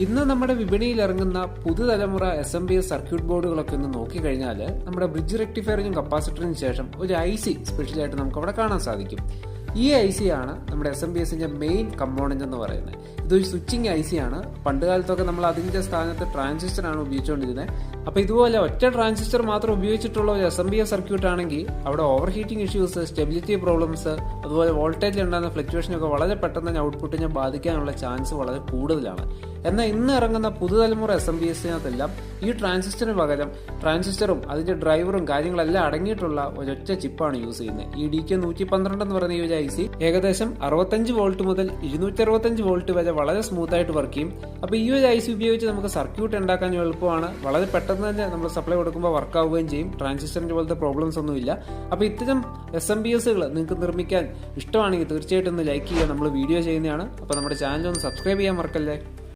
ഇന്ന് നമ്മുടെ വിപണിയിൽ ഇറങ്ങുന്ന പുതുതലമുറ S M B S circuit ബോർഡുകളൊക്കെ ഒന്ന് നോക്കിക്കഴിഞ്ഞാൽ നമ്മുടെ ബ്രിഡ്ജ് റെക്ടിഫയറിനും കപ്പാസിറ്ററിനും ശേഷം ഒരു ഐ സി സ്പെഷ്യലായിട്ട് നമുക്ക് അവിടെ കാണാൻ സാധിക്കും. ഈ ഐ സി ആണ് നമ്മുടെ എസ് എം ബി എസിന്റെ മെയിൻ കമ്പോണന്റ് എന്ന് പറയുന്നത്. ഇതൊരു സ്വിച്ചിങ് ഐ സി ആണ്. പണ്ട് കാലത്തൊക്കെ നമ്മൾ അതിന്റെ സ്ഥാനത്ത് ട്രാൻസിസ്റ്റർ ആണ് ഉപയോഗിച്ചുകൊണ്ടിരുന്നത് അപ്പോൾ ഇതുപോലെ ഒറ്റ ട്രാൻസിസ്റ്റർ മാത്രം ഉപയോഗിച്ചിട്ടുള്ള ഒരു S M B S circuit ആണെങ്കിൽ അവിടെ overheating issues stability problems അതുപോലെ വോൾട്ടേജിൽ ഉണ്ടാകുന്ന ഫ്ലക്ച്വേഷൻ ഒക്കെ വളരെ പെട്ടെന്ന് തന്നെ ഔട്ട്പുട്ടിനെ ബാധിക്കാനുള്ള ചാൻസ് വളരെ കൂടുതലാണ്. എന്നാൽ ഇന്ന് ഇറങ്ങുന്ന പുതുതലമുറ എസ് എം ബി എസിനകത്തെല്ലാം ഈ ട്രാൻസിസ്റ്ററിന് പകരം ട്രാൻസിസ്റ്ററും അതിന്റെ ഡ്രൈവറും കാര്യങ്ങളെല്ലാം അടങ്ങിയിട്ടുള്ള ഒരൊറ്റ ചിപ്പാണ് യൂസ് ചെയ്യുന്നത്. ഈ ഡി കെ നൂറ്റി പന്ത്രണ്ട് എന്ന് പറയുന്ന ഈ ഒരു ഐ സി ഏകദേശം അറുപത്തഞ്ച് വോൾട്ട് മുതൽ ഇരുന്നൂറ്റി അറുപത്തഞ്ച് വോൾട്ട് വരെ വളരെ സ്മൂത്ത് ആയിട്ട് വർക്ക് ചെയ്യും. അപ്പോൾ ഈ ഒരു ഐ സി ഉപയോഗിച്ച് നമുക്ക് സർക്യൂട്ട് ഉണ്ടാക്കാൻ എളുപ്പമാണ്. വളരെ പെട്ടെന്ന് തന്നെ നമ്മൾ സപ്ലൈ കൊടുക്കുമ്പോൾ വർക്ക് ആവുകയും ചെയ്യും. ട്രാൻസിസ്റ്ററിന്റെ പോലത്തെ പ്രോബ്ലംസ് ഒന്നുമില്ല. അപ്പോൾ ഇത്തരം എസ് എം ബി എസുകൾ നിങ്ങൾക്ക് നിർമ്മിക്കാൻ ഇഷ്ടമാണെങ്കിൽ തീർച്ചയായിട്ടും ഒന്ന് ലൈക്ക് ചെയ്യുക. നമ്മൾ വീഡിയോ ചെയ്യുന്നതാണ്. അപ്പോൾ നമ്മുടെ ചാനൽ ഒന്ന് സബ്സ്ക്രൈബ് ചെയ്യാൻ മറക്കല്ലേ?